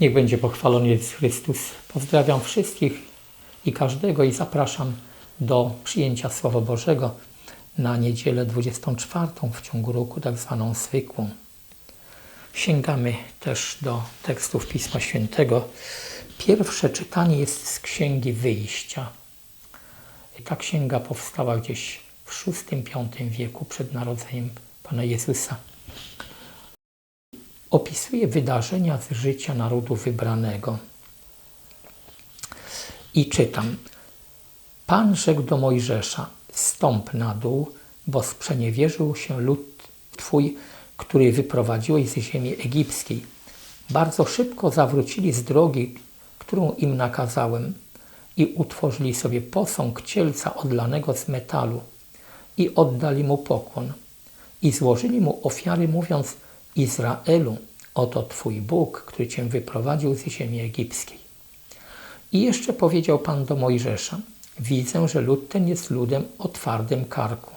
Niech będzie pochwalony Jezus Chrystus. Pozdrawiam wszystkich i każdego i zapraszam do przyjęcia Słowa Bożego na niedzielę 24 w ciągu roku, tak zwaną zwykłą. Sięgamy też do tekstów Pisma Świętego. Pierwsze czytanie jest z Księgi Wyjścia. Ta księga powstała gdzieś w VI-V wieku przed narodzeniem Pana Jezusa. Opisuje wydarzenia z życia narodu wybranego. I czytam. Pan rzekł do Mojżesza: Stąp na dół, bo sprzeniewierzył się lud Twój, który wyprowadziłeś z ziemi egipskiej. Bardzo szybko zawrócili z drogi, którą im nakazałem, i utworzyli sobie posąg cielca odlanego z metalu i oddali mu pokłon. I złożyli mu ofiary, mówiąc: Izraelu, oto Twój Bóg, który Cię wyprowadził z ziemi egipskiej. I jeszcze powiedział Pan do Mojżesza: Widzę, że lud ten jest ludem o twardym karku.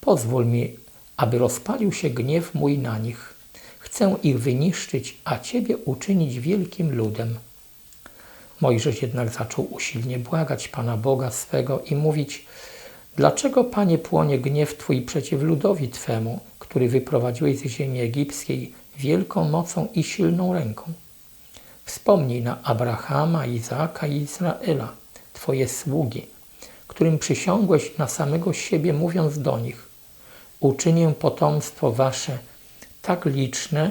Pozwól mi, aby rozpalił się gniew mój na nich. Chcę ich wyniszczyć, a Ciebie uczynić wielkim ludem. Mojżesz jednak zaczął usilnie błagać Pana Boga swego i mówić: Dlaczego, Panie, płonie gniew Twój przeciw ludowi Twemu, który wyprowadziłeś z ziemi egipskiej wielką mocą i silną ręką? Wspomnij na Abrahama, Izaaka i Izraela, Twoje sługi, którym przysiągłeś na samego siebie, mówiąc do nich: Uczynię potomstwo Wasze tak liczne,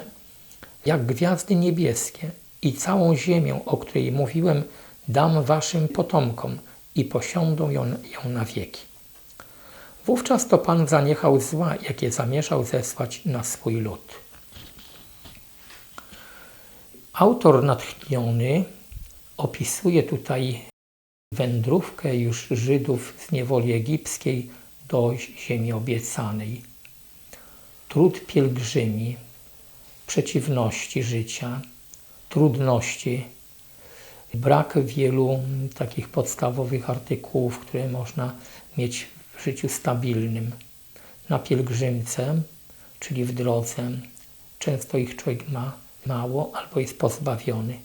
jak gwiazdy niebieskie, i całą ziemię, o której mówiłem, dam Waszym potomkom i posiądą ją, ją na wieki. Wówczas to Pan zaniechał zła, jakie zamierzał zesłać na swój lud. Autor natchniony opisuje tutaj wędrówkę już Żydów z niewoli egipskiej do ziemi obiecanej. Trud pielgrzymi, przeciwności życia, trudności, brak wielu takich podstawowych artykułów, które można mieć życiu stabilnym. Na pielgrzymce, czyli w drodze, często ich człowiek ma mało albo jest pozbawiony.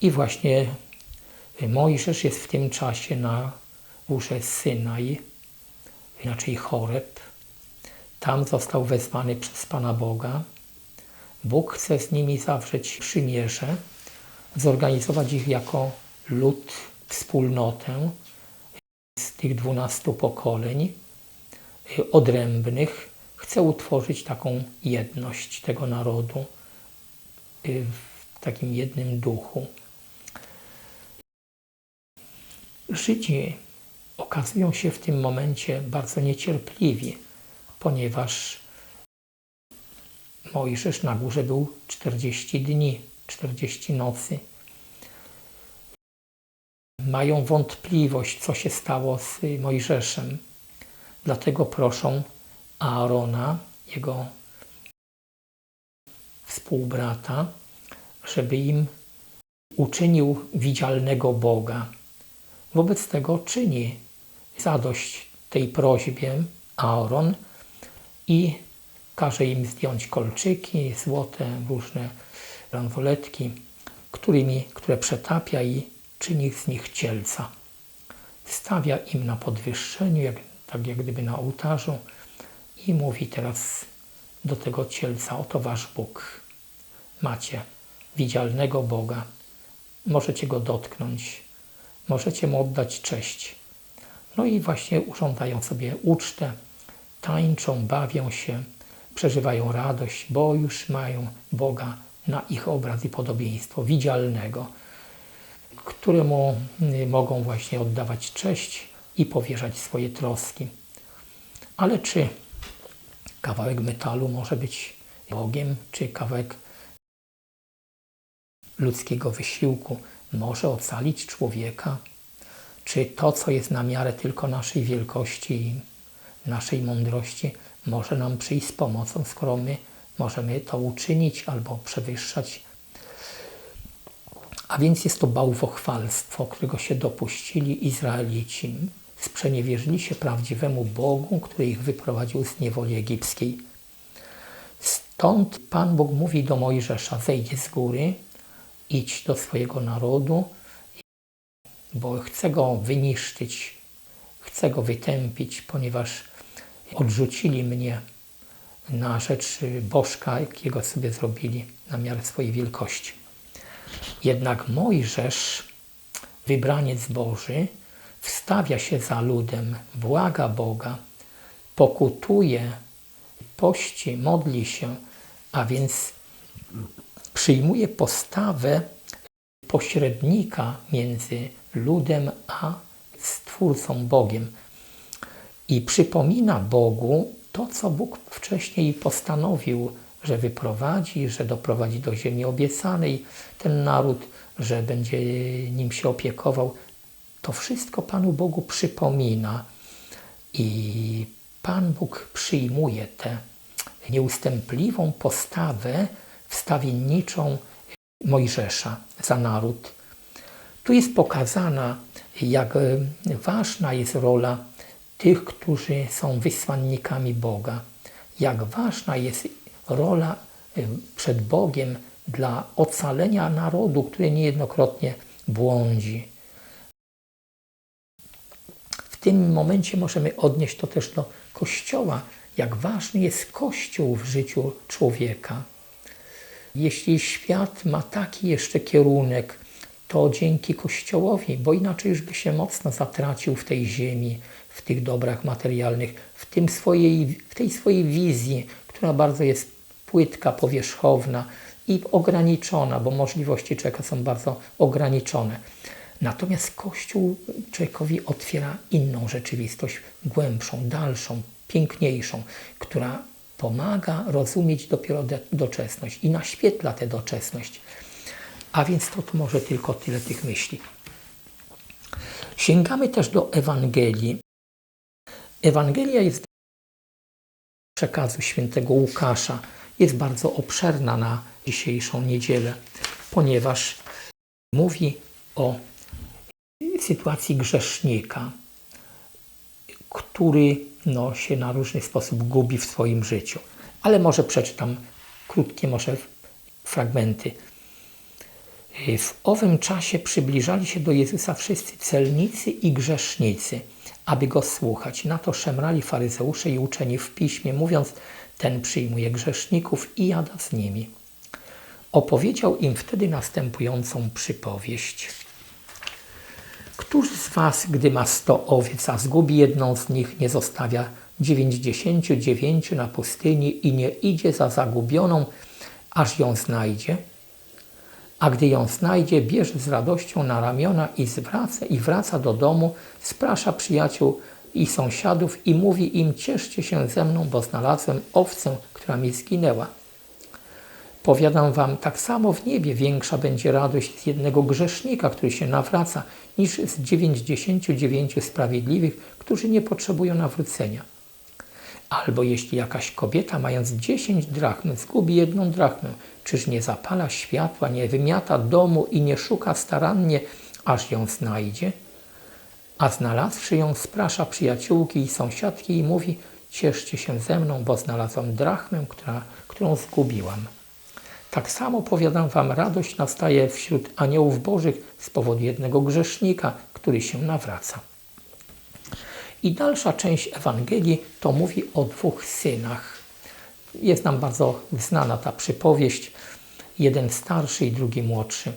I właśnie Mojżesz jest w tym czasie na górze Synaj, inaczej Choreb. Tam został wezwany przez Pana Boga. Bóg chce z nimi zawrzeć przymierze, zorganizować ich jako lud, wspólnotę z tych dwunastu pokoleń odrębnych. Chce utworzyć taką jedność tego narodu w takim jednym duchu. Żydzi okazują się w tym momencie bardzo niecierpliwi, ponieważ Mojżesz na górze był 40 dni, 40 nocy. Mają wątpliwość, co się stało z Mojżeszem. Dlatego proszą Aarona, jego współbrata, żeby im uczynił widzialnego Boga. Wobec tego czyni zadość tej prośbie Aaron i każe im zdjąć kolczyki, złote, różne ranwoletki, którymi, które przetapia i czyni z nich cielca. Stawia im na podwyższeniu, jak, tak jak gdyby na ołtarzu i mówi teraz do tego cielca, oto wasz Bóg. Macie widzialnego Boga. Możecie go dotknąć, możecie mu oddać cześć. No i właśnie urządzają sobie ucztę, tańczą, bawią się, przeżywają radość, bo już mają Boga na ich obraz i podobieństwo widzialnego, któremu y, mogą właśnie oddawać cześć i powierzać swoje troski. Ale czy kawałek metalu może być Bogiem, czy kawałek ludzkiego wysiłku może ocalić człowieka? Czy to, co jest na miarę tylko naszej wielkości i naszej mądrości, może nam przyjść z pomocą, skoro my możemy to uczynić albo przewyższać? A więc jest to bałwochwalstwo, którego się dopuścili Izraelici. Sprzeniewierzyli się prawdziwemu Bogu, który ich wyprowadził z niewoli egipskiej. Stąd Pan Bóg mówi do Mojżesza: zejdź z góry, idź do swojego narodu, bo chcę go wyniszczyć, chcę go wytępić, ponieważ odrzucili mnie na rzecz bożka, jakiego sobie zrobili na miarę swojej wielkości. Jednak Mojżesz, wybraniec Boży, wstawia się za ludem, błaga Boga, pokutuje, pości, modli się, a więc przyjmuje postawę pośrednika między ludem a Stwórcą Bogiem. I przypomina Bogu to, co Bóg wcześniej postanowił, że wyprowadzi, że doprowadzi do ziemi obiecanej ten naród, że będzie nim się opiekował. To wszystko Panu Bogu przypomina i Pan Bóg przyjmuje tę nieustępliwą postawę wstawienniczą Mojżesza za naród. Tu jest pokazana, jak ważna jest rola tych, którzy są wysłannikami Boga. Jak ważna jest rola przed Bogiem dla ocalenia narodu, który niejednokrotnie błądzi. W tym momencie możemy odnieść to też do Kościoła, jak ważny jest Kościół w życiu człowieka. Jeśli świat ma taki jeszcze kierunek, to dzięki Kościołowi, bo inaczej już by się mocno zatracił w tej ziemi, w tych dobrach materialnych, w, tym swojej, w tej swojej wizji, która bardzo jest płytka, powierzchowna i ograniczona, bo możliwości człowieka są bardzo ograniczone. Natomiast Kościół człowiekowi otwiera inną rzeczywistość, głębszą, dalszą, piękniejszą, która pomaga rozumieć dopiero doczesność i naświetla tę doczesność. A więc to może tylko tyle tych myśli. Sięgamy też do Ewangelii. Ewangelia jest przekazu świętego Łukasza. Jest bardzo obszerna na dzisiejszą niedzielę, ponieważ mówi o sytuacji grzesznika, który no, się na różny sposób gubi w swoim życiu. Ale może przeczytam krótkie może fragmenty. W owym czasie przybliżali się do Jezusa wszyscy celnicy i grzesznicy, aby Go słuchać. Na to szemrali faryzeusze i uczeni w piśmie, mówiąc, ten przyjmuje grzeszników i jada z nimi. Opowiedział im wtedy następującą przypowieść. Któż z was, gdy ma sto owiec, a zgubi jedną z nich, nie zostawia dziewięćdziesięciu dziewięciu na pustyni i nie idzie za zagubioną, aż ją znajdzie? A gdy ją znajdzie, bierze z radością na ramiona i zwraca i wraca do domu, sprasza przyjaciół i sąsiadów i mówi im: Cieszcie się ze mną, bo znalazłem owcę, która mi zginęła. Powiadam wam, tak samo w niebie większa będzie radość z jednego grzesznika, który się nawraca, niż z dziewięćdziesięciu dziewięciu sprawiedliwych, którzy nie potrzebują nawrócenia. Albo jeśli jakaś kobieta, mając dziesięć drachm, zgubi jedną drachmę, czyż nie zapala światła, nie wymiata domu i nie szuka starannie, aż ją znajdzie? A znalazłszy ją, sprasza przyjaciółki i sąsiadki i mówi: Cieszcie się ze mną, bo znalazłam drachmę, która, którą zgubiłam. Tak samo powiadam wam, radość nastaje wśród aniołów bożych z powodu jednego grzesznika, który się nawraca. I dalsza część Ewangelii to mówi o dwóch synach. Jest nam bardzo znana ta przypowieść. Jeden starszy i drugi młodszy.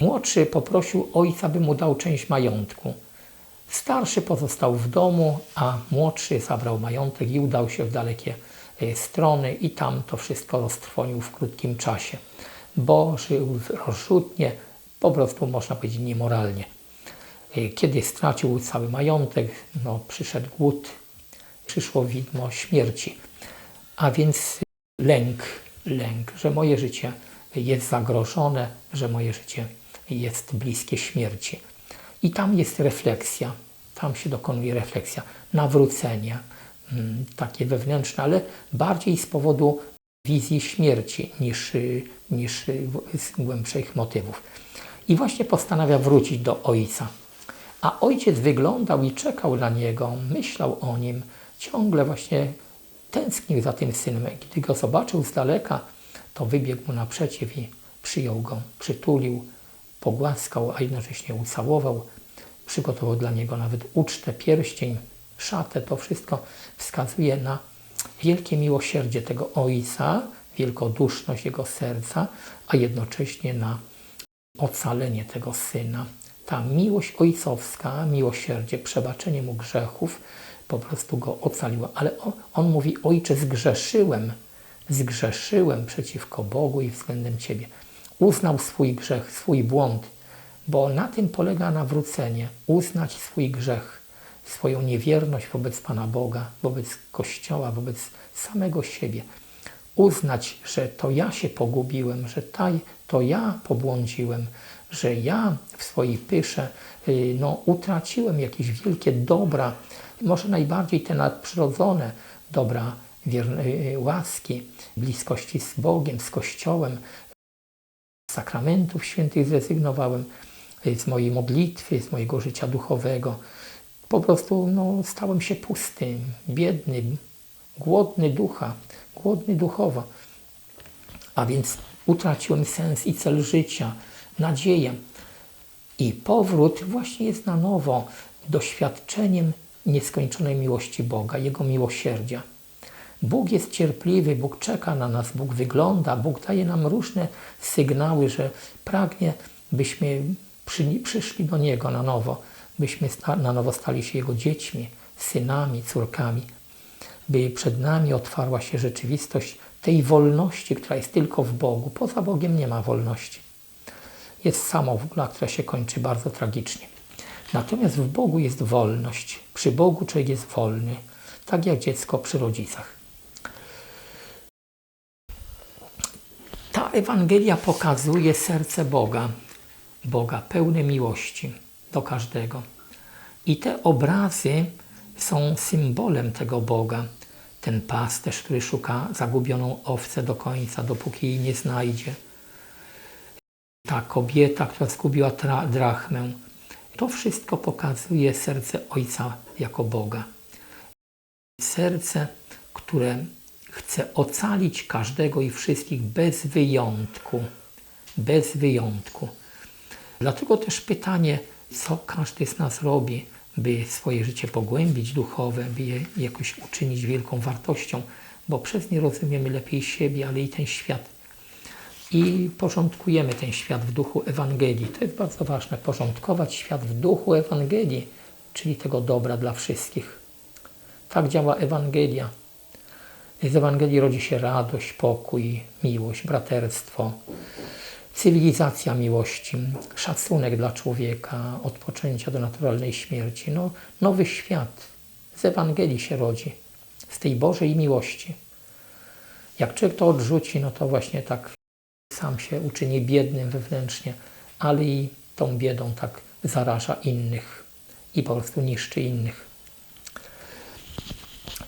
Młodszy poprosił ojca, by mu dał część majątku. Starszy pozostał w domu, a młodszy zabrał majątek i udał się w dalekie e, strony i tam to wszystko roztrwonił w krótkim czasie, bo żył rozrzutnie, po prostu można powiedzieć niemoralnie. E, kiedy stracił cały majątek, no, przyszedł głód, przyszło widmo śmierci. A więc lęk, lęk, że moje życie jest zagrożone, że moje życie jest bliskie śmierci. I tam jest refleksja, tam się dokonuje refleksja, nawrócenie, mm, takie wewnętrzne, ale bardziej z powodu wizji śmierci niż, niż z głębszych motywów. I właśnie postanawia wrócić do ojca. A ojciec wyglądał i czekał na niego, myślał o nim, ciągle właśnie tęsknił za tym synem. Gdy go zobaczył z daleka, to wybiegł mu naprzeciw i przyjął go, przytulił, pogłaskał, a jednocześnie ucałował. Przygotował dla niego nawet ucztę, pierścień, szatę. To wszystko wskazuje na wielkie miłosierdzie tego ojca, wielkoduszność jego serca, a jednocześnie na ocalenie tego syna. Ta miłość ojcowska, miłosierdzie, przebaczenie mu grzechów po prostu go ocaliła. Ale on, on mówi: Ojcze, zgrzeszyłem, zgrzeszyłem przeciwko Bogu i względem Ciebie. Uznał swój grzech, swój błąd, bo na tym polega nawrócenie uznać swój grzech, swoją niewierność wobec Pana Boga, wobec Kościoła, wobec samego siebie. Uznać, że to ja się pogubiłem, że taj, to ja pobłądziłem, że ja w swojej pysze y, no, utraciłem jakieś wielkie dobra, może najbardziej te nadprzyrodzone dobra y, łaski, bliskości z Bogiem, z Kościołem, z sakramentów świętych zrezygnowałem, z mojej modlitwy, z mojego życia duchowego. Po prostu no, stałem się pustym, biedny, głodny ducha, głodny duchowo. A więc utraciłem sens i cel życia, nadzieję. I powrót właśnie jest na nowo doświadczeniem nieskończonej miłości Boga, Jego miłosierdzia. Bóg jest cierpliwy, Bóg czeka na nas, Bóg wygląda, Bóg daje nam różne sygnały, że pragnie, byśmy przy, przyszli do Niego na nowo, byśmy na nowo stali się Jego dziećmi, synami, córkami, by przed nami otwarła się rzeczywistość tej wolności, która jest tylko w Bogu. Poza Bogiem nie ma wolności. Jest samowola, która się kończy bardzo tragicznie. Natomiast w Bogu jest wolność. Przy Bogu człowiek jest wolny, tak jak dziecko przy rodzicach. Ta Ewangelia pokazuje serce Boga, Boga pełne miłości do każdego. I te obrazy są symbolem tego Boga. Ten pasterz, który szuka zagubioną owcę do końca, dopóki jej nie znajdzie. Ta kobieta, która zgubiła drachmę. To wszystko pokazuje serce Ojca jako Boga. Serce, które chce ocalić każdego i wszystkich bez wyjątku. Bez wyjątku. Dlatego też pytanie, co każdy z nas robi, by swoje życie pogłębić duchowe, by je jakoś uczynić wielką wartością, bo przez nie rozumiemy lepiej siebie, ale i ten świat. I porządkujemy ten świat w duchu Ewangelii. To jest bardzo ważne, porządkować świat w duchu Ewangelii, czyli tego dobra dla wszystkich. Tak działa Ewangelia. Z Ewangelii rodzi się radość, pokój, miłość, braterstwo, cywilizacja miłości, szacunek dla człowieka, odpoczęcia do naturalnej śmierci. No, nowy świat z Ewangelii się rodzi, z tej Bożej miłości. Jak człowiek to odrzuci, no to właśnie tak sam się uczyni biednym wewnętrznie, ale i tą biedą tak zaraża innych i po prostu niszczy innych.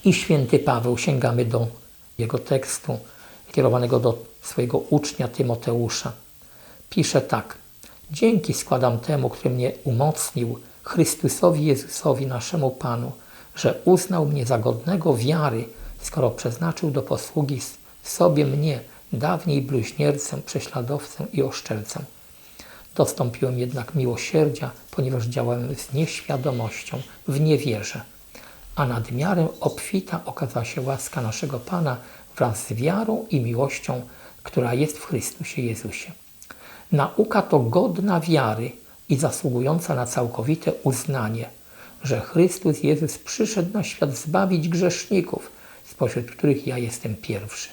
I święty Paweł, sięgamy do jego tekstu kierowanego do swojego ucznia Tymoteusza. Pisze tak: Dzięki składam temu, który mnie umocnił, Chrystusowi Jezusowi, naszemu Panu, że uznał mnie za godnego wiary, skoro przeznaczył do posługi sobie mnie, dawniej bluźniercę, prześladowcę i oszczercę. Dostąpiłem jednak miłosierdzia, ponieważ działałem z nieświadomością, w niewierze a nadmiarem obfita okazała się łaska naszego Pana wraz z wiarą i miłością, która jest w Chrystusie Jezusie. Nauka to godna wiary i zasługująca na całkowite uznanie, że Chrystus Jezus przyszedł na świat zbawić grzeszników, spośród których ja jestem pierwszy.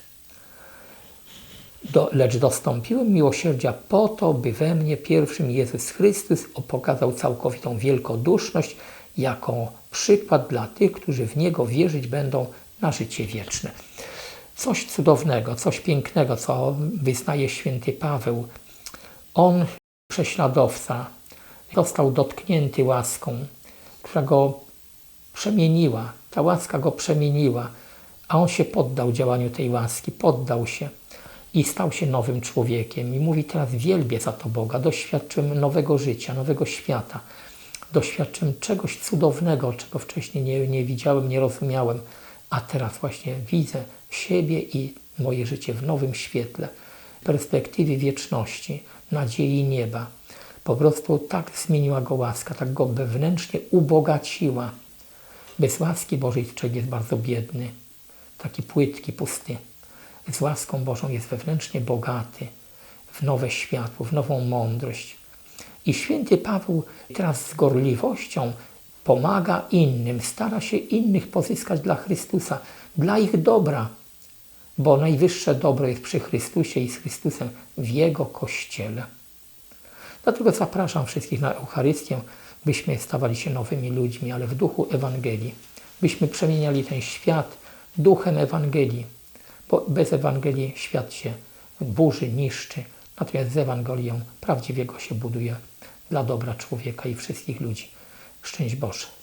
Do, lecz dostąpiłem miłosierdzia po to, by we mnie pierwszym Jezus Chrystus pokazał całkowitą wielkoduszność jako przykład dla tych, którzy w Niego wierzyć będą na życie wieczne. Coś cudownego, coś pięknego, co wyznaje święty Paweł. On, prześladowca, został dotknięty łaską, która go przemieniła. Ta łaska go przemieniła, a on się poddał działaniu tej łaski, poddał się i stał się nowym człowiekiem. I mówi teraz: Wielbię za to Boga, doświadczyłem nowego życia, nowego świata doświadczyłem czegoś cudownego, czego wcześniej nie, nie widziałem, nie rozumiałem, a teraz właśnie widzę siebie i moje życie w nowym świetle. perspektywy wieczności, nadziei nieba. Po prostu tak zmieniła go łaska, tak go wewnętrznie ubogaciła. Bez łaski Bożej człowiek jest bardzo biedny, taki płytki, pusty. Z łaską Bożą jest wewnętrznie bogaty w nowe światło, w nową mądrość. I święty Paweł teraz z gorliwością pomaga innym, stara się innych pozyskać dla Chrystusa, dla ich dobra, bo najwyższe dobro jest przy Chrystusie i z Chrystusem w Jego Kościele. Dlatego zapraszam wszystkich na Eucharystię, byśmy stawali się nowymi ludźmi, ale w duchu Ewangelii. Byśmy przemieniali ten świat duchem Ewangelii, bo bez Ewangelii świat się burzy, niszczy, natomiast z Ewangelią prawdziwiego się buduje dla dobra człowieka i wszystkich ludzi. Szczęść Boże.